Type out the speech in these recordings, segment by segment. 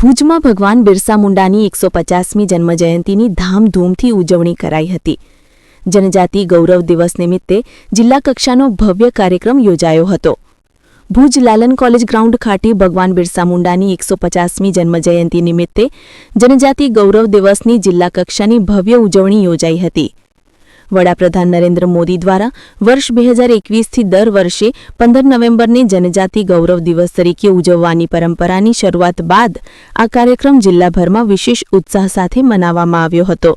ભુજમાં ભગવાન બિરસા મુંડાની એકસો પચાસમી જન્મજયંતિની ધામધૂમથી ઉજવણી કરાઈ હતી. જનજાતિ ગૌરવ દિવસ નિમિત્તે જિલ્લા કક્ષાનો ભવ્ય કાર્યક્રમ યોજાયો હતો. ભુજ લાલન કોલેજ ગ્રાઉન્ડ ખાતે ભગવાન બિરસા મુંડાની એકસો પચાસમી જન્મજયંતિ નિમિત્તે જનજાતિ ગૌરવ દિવસની જિલ્લા કક્ષાની ભવ્ય ઉજવણી યોજાઈ હતી. વડાપ્રધાન નરેન્દ્ર મોદી દ્વારા વર્ષ બે હજાર એકવીસથી દર વર્ષે પંદર નવેમ્બરને જનજાતિ ગૌરવ દિવસ તરીકે ઉજવવાની પરંપરાની શરૂઆત બાદ આ કાર્યક્રમ જિલ્લાભરમાં વિશેષ ઉત્સાહ સાથે મનાવવામાં આવ્યો હતો.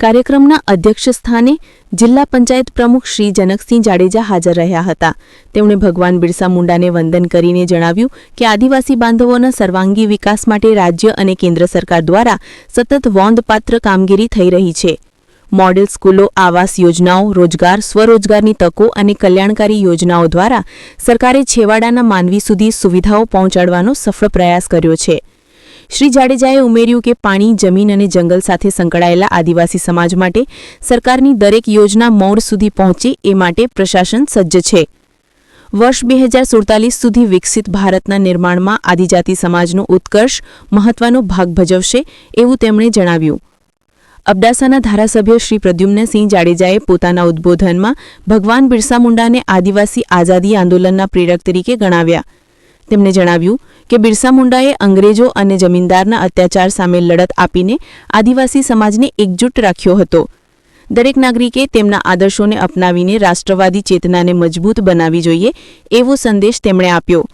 કાર્યક્રમના અધ્યક્ષ સ્થાને જિલ્લા પંચાયત પ્રમુખ શ્રી જનકસિંહ જાડેજા હાજર રહ્યા હતા. તેમણે ભગવાન બિરસા મુંડાને વંદન કરીને જણાવ્યું કે આદિવાસી બાંધવોના સર્વાંગી વિકાસ માટે રાજ્ય અને કેન્દ્ર સરકાર દ્વારા સતત વોંધપાત્ર કામગીરી થઈ રહી છે. મોડેલ સ્કૂલો, આવાસ યોજનાઓ, રોજગાર, સ્વરોજગારની તકો અને કલ્યાણકારી યોજનાઓ દ્વારા સરકારે છેવાડાના માનવી સુધી સુવિધાઓ પહોંચાડવાનો સફળ પ્રયાસ કર્યો છે. શ્રી જાડેજાએ ઉમેર્યું કે પાણી, જમીન અને જંગલ સાથે સંકળાયેલા આદિવાસી સમાજ માટે સરકારની દરેક યોજના મૌર સુધી પહોંચે એ માટે પ્રશાસન સજ્જ છે. વર્ષ બે હજાર સુડતાલીસ સુધી વિકસિત ભારતના નિર્માણમાં આદિજાતિ સમાજનો ઉત્કર્ષ મહત્વનો ભાગ ભજવશે એવું તેમણે જણાવ્યું. અબડાસાના ધારાસભ્ય શ્રી પ્રદ્યુમ્નસિંહ જાડેજાએ પોતાના ઉદ્બોધનમાં ભગવાન બિરસા મુંડાને આદિવાસી આઝાદી આંદોલનના પ્રેરક તરીકે ગણાવ્યા. તેમણે જણાવ્યું કે બિરસા મુંડાએ અંગ્રેજો અને જમીનદારના અત્યાચાર સામે લડત આપીને આદિવાસી સમાજને એકજૂટ રાખ્યો હતો. દરેક નાગરિકે તેમના આદર્શોને અપનાવીને રાષ્ટ્રવાદી ચેતનાને મજબૂત બનાવી જોઈએ એવો સંદેશ તેમણે આપ્યો.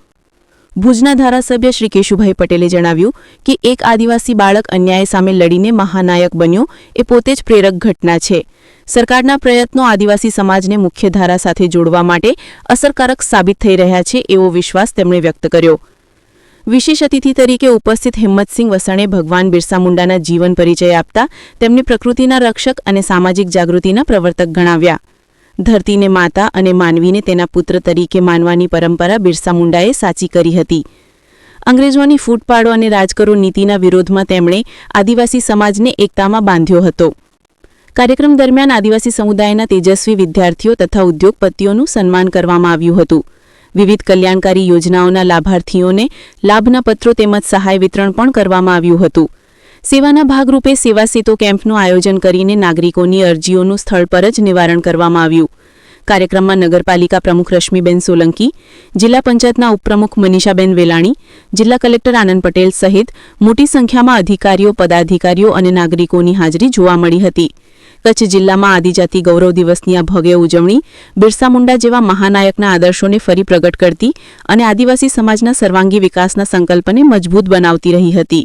ભુજના ધારાસભ્ય શ્રી કેશુભાઈ પટેલે જણાવ્યું કે એક આદિવાસી બાળક અન્યાય સામે લડીને મહાનાયક બન્યો એ પોતે જ પ્રેરક ઘટના છે. સરકારના પ્રયત્નો આદિવાસી સમાજને મુખ્યધારા સાથે જોડવા માટે અસરકારક સાબિત થઈ રહ્યા છે એવો વિશ્વાસ તેમણે વ્યક્ત કર્યો. વિશેષ અતિથિ તરીકે ઉપસ્થિત હિંમતસિંહ વસાણે ભગવાન બિરસા મુંડાના જીવન પરિચય આપતા તેમને પ્રકૃતિના રક્ષક અને સામાજિક જાગૃતિના પ્રવર્તક ગણાવ્યા. ધરતીને માતા અને માનવીને તેના પુત્ર તરીકે માનવાની પરંપરા બિરસા મુંડાએ સાચી કરી હતી. અંગ્રેજોની ફૂટ પાડો અને રાજકરો નીતિના વિરોધમાં તેમણે આદિવાસી સમાજને એકતામાં બાંધ્યો હતો. કાર્યક્રમ દરમિયાન આદિવાસી સમુદાયના તેજસ્વી વિદ્યાર્થીઓ તથા ઉદ્યોગપતિઓનું સન્માન કરવામાં આવ્યું હતું. વિવિધ કલ્યાણકારી યોજનાઓના લાભાર્થીઓને લાભના પત્રો તેમજ સહાય વિતરણ પણ કરવામાં આવ્યું હતું. સેવાના ભાગરૂપે સેવા સેતુ કેમ્પનું આયોજન કરીને નાગરિકોની અરજીઓનું સ્થળ પર જ નિવારણ કરવામાં આવ્યું. કાર્યક્રમમાં નગરપાલિકા પ્રમુખ રશ્મિબેન સોલંકી, જિલ્લા પંચાયતના ઉપપ્રમુખ મનીષાબેન વેલાણી, જિલ્લા કલેક્ટર આનંદ પટેલ સહિત મોટી સંખ્યામાં અધિકારીઓ, પદાધિકારીઓ અને નાગરિકોની હાજરી જોવા મળી હતી. કચ્છ જિલ્લામાં આદિજાતિ ગૌરવ દિવસની આ ભવ્ય ઉજવણી બિરસા મુંડા જેવા મહાનાયકના આદર્શોને ફરી પ્રગટ કરતી અને આદિવાસી સમાજના સર્વાંગી વિકાસના સંકલ્પને મજબૂત બનાવતી રહી હતી.